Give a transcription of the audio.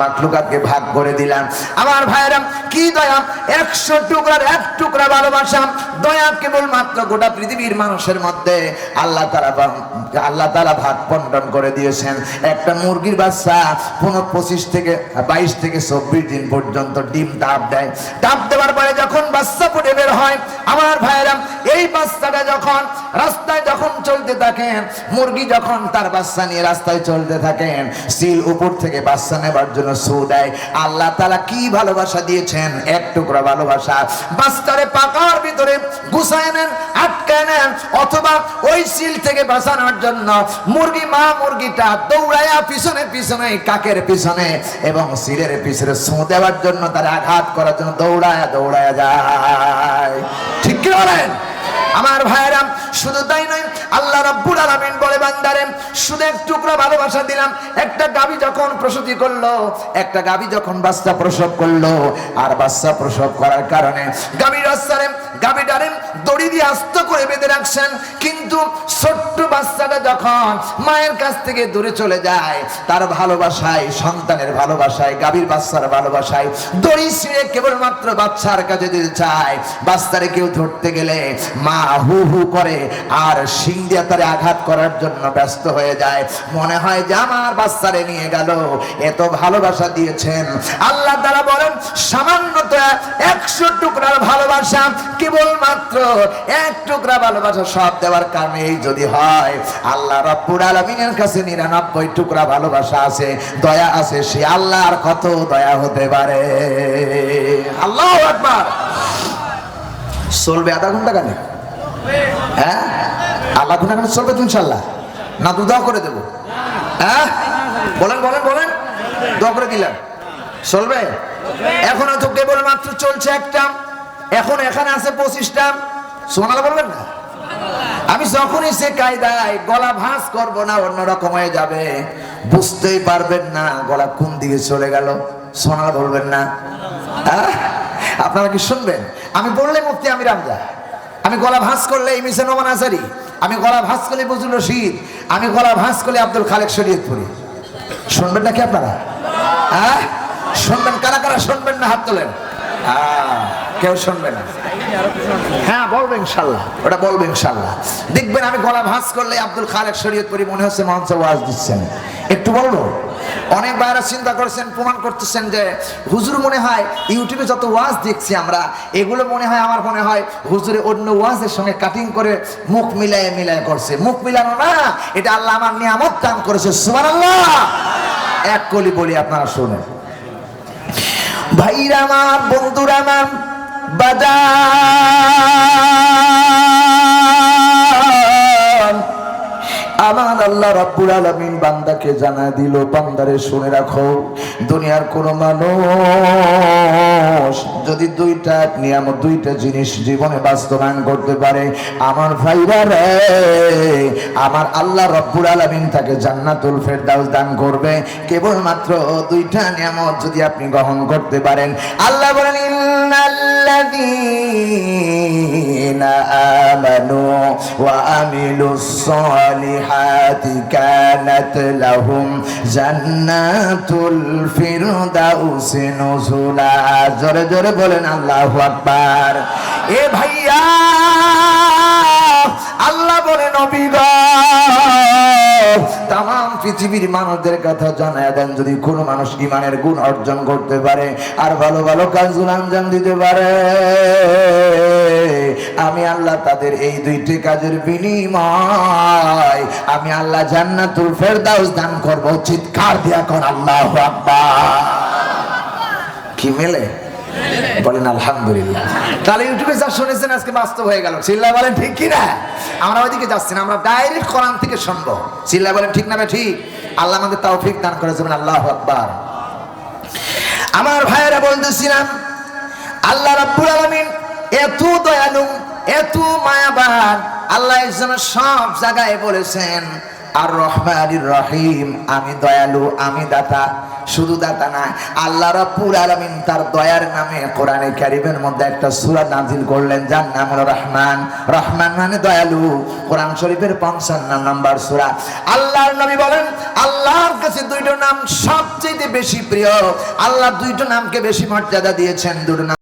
মাকলুকাতকে ভাগ করে দিলাম। আমার ভাইরা কি দয়া? একশো টুকরার এক টুকরা ভালোবাসা। দয়া কেবল মাত্র গোটা পৃথিবীর মানুষের মধ্যে আল্লাহ তারা আল্লাহ তারা ভাগ বন্টন করে দিয়েছেন। একটা মুরগির বাচ্চা পনেরো পঁচিশ থেকে বাইশ থেকে চব্বিশ দিন পর্যন্ত ডিম তাপ দেয়। তাপ দেওয়ার পরে যখন বাচ্চা ফুটে বের হয়, আমার ভাইরা এই বাচ্চাটা যখন রাস্তায় যখন চলতে থাকেন, মুরগি যখন তার বাচ্চা নিয়ে রাস্তায় চলতে থাকেন, সিল উপর থেকে বাচ্চা নেবার জন্য সু দেয়। আল্লাহ তারা কি ভালোবাসা দিয়েছেন? এক টুকরা ভালোবাসা। বাচ্চারে পাকার ভিতরে গুছায় নেন আটকায় নেন অথবা ওই সিল থেকে বাঁচানোর জন্য মুরগি মা মুরগিটা দৌড়ায়া পিছনে পিছনে কাকের পিছনে এবং সিলের পিছনে দেওয়ার জন্য আঘাত করার জন্য দৌড়ায়া দৌড়ায়া যায়। ঠিক কি বলেন? আমার শুধু তাই নয়, আল্লাহ বলে, বান্দারে, শুধু এক টুকরা ভালোবাসা দিলাম, একটা গাবি যখন প্রসূতি করল, একটা গাবি যখন বাচ্চা প্রসব করল, আর বাচ্চা প্রসব করার কারণে গাবিটারে দড়ি দিয়ে আস্ত করে বেঁধে রাখছেন। কিন্তু ছোট্ট বাচ্চাটা যখন মায়ের কাছ থেকে দূরে চলে যায়, তার ভালোবাসায়, সন্তানের ভালোবাসায় গাভীর বাচ্চার ভালোবাসায় দড়ি ছিঁড়ে কেবলমাত্র বাচ্চার কাছে দিতে চায়। বাচ্চারে কেউ ধরতে গেলে মা হু হু করে আর শিং দিয়ে তারে আঘাত করার জন্য ব্যস্ত হয়ে যায়। মনে হয় যে আমার বাচ্চারে নিয়ে গেল, এত ভালোবাসা দিয়েছেন। আল্লাহ তারা বলেন সামান্য তো একশো টুকরার ভালোবাসা কেবলমাত্র এক টুকরা ভালোবাসা সব দেওয়ার কারণে এই যদি হয়, আল্লাহ রব্বুল আলমিনের কাছে নিরানব্বই টুকরা ভালোবাসা আছে, দয়া আছে, সে আল্লাহর কত দয়া হতে পারে। আল্লাহ একবার চলবে আধা ঘণ্টা কেন হ্যাঁ? আল্লাহ ঘণ্টা কেন চলবে তো ইনশাল্লাহ না দু দাও করে দেবো। হ্যাঁ? বলেন বলেন বলেন। দোয়া করে দিলাম। চলবে? এখনও তো কেবল মাত্র চলছে একটা। এখন এখানে আছে পঁচিশটা। সোনালা বলবেন না? আমি যখনই সে কায়দায় গলা ভাঁজ করব না অন্যরকম হয়ে যাবে। বুঝতেই পারবেন না গলা কোন দিকে চলে গেল। সোনালা বলবেন না? আপনারা কি শুনবেন? আমি বললে মুফতি আমি রামজা আমি গলা ভাঁজ করলে ইমিসে নোমান আসারি আমি গলা ভাঁজ করলে বজুল রশিদ। আমি গলা ভাঁজ করলে আব্দুল খালেক শরীয়তপুরি। শুনবেন নাকি আপনারা? হ্যাঁ শুনবেন কারা কারা শুনবেন না হাত তোলেন? কেউ শুনবে না। হ্যাঁ বলবে ইনশাল্লাহ, ওটা বলবে ইনশাল্লাহ। দেখবেন আমি গলা ভাঁজ করলে আব্দুল খালেক শরীয়তপুরি মনে হচ্ছে মঞ্চে ওয়াজ দিচ্ছেন। একটু বলব, অনেক বাইরা চিন্তা করছেন, প্রমাণ করতেছেন যে হুজুর মনে হয় ইউটিউবে যত ওয়াজ দেখছি আমরা, এগুলো মনে হয় আমার মনে হয় হুজুরে অন্য ওয়াজের সঙ্গে কাটিং করে মুখ মিলায় মিলায় করছে। মুখ মিলানো না, এটা আল্লাহ আমার নিয়ামত দান করেছে। সুবহানাল্লাহ! এক কলি বলি আপনারা শুনেন। ভাইরা আমার বন্ধুরা আমার বাজার আমার আল্লাহ রাব্বুল আলামিন বান্দাকে জানা দিল, বান্দারে শুনে রাখো, দুনিয়ার কোন মানুষ যদি দুইটা নিয়ামত, দুইটা জিনিস জীবনে বাস্তবায়ন করতে পারে, আমার ভাইরা রে, আমার আল্লাহ রব্বুল আলামিন তাকে জান্নাতুল ফেরদাউস দান করবে। কেবলমাত্র দুইটা নিয়ামত যদি আপনি গ্রহণ করতে পারেন। আল্লাহ বলেন, ইন্নাল্লাযীনা আমানু ওয়া আমিলুস সালিহাতি কানাত লাহুম জান্নাতুল ফিরদাউসি নুজুলা জোরে জোরে বলেন আল্লাহু আকবার। এ ভাইয়া, আল্লাহ বলে নবী গো। তাম পৃথিবীর মানুষদের কথা জানায় দেন যদি কোনো মানুষ ইমানের গুণ অর্জন করতে পারে, আর ভালো ভালো কাজগুলো আঞ্জাম দিতে পারে। আমি আল্লাহ তাদের এই দুইটি কাজের বিনিময়, আমি আল্লাহ জান্নাতুল ফেরদাউস দান করব। চিৎকার দিয়া কর আল্লাহ কি মেলে? বলেন, আলহামদুলিল্লাহ। তাহলে ইউটিউবে যা শুনেছেন আজকে বাস্তব হয়ে গেল। চিল্লা বলেন, ঠিক কি না? আমরা ওইদিকে যাচ্ছি না, আমরা ডাইরেক্ট কোরআন থেকে শুনব। চিল্লা বলেন, ঠিক না ঠিক? আল্লাহ আমাদের তৌফিক দান করেছেন আল্লাহ আকবার। আমার ভাইয়েরা বলতেছিলাম, আল্লাহ রাব্বুল আলামিন এত দয়ালু, এত মায়াবান, আল্লাহ জন্য সব জায়গায় বলেছেন আর রহমানির রহিম আমি দয়ালু, আমি দাতা, শুধু দাতা না, আল্লাহ রাব্বুল আলামিন তার দয়ার নামে কোরআনে কারিমের মধ্যে একটা সূরা নাজিল করলেন, যার নাম হলো রহমান। রহমান মানে দয়ালু, কোরআন শরীফের 55 নাম্বার সূরা। আল্লাহর নবী বলেন, আল্লাহর কাছে দুইটো নাম সবচেয়ে বেশি প্রিয়, আল্লাহ দুইটো নামকে বেশি মর্যাদা দিয়েছেন, দুটো নাম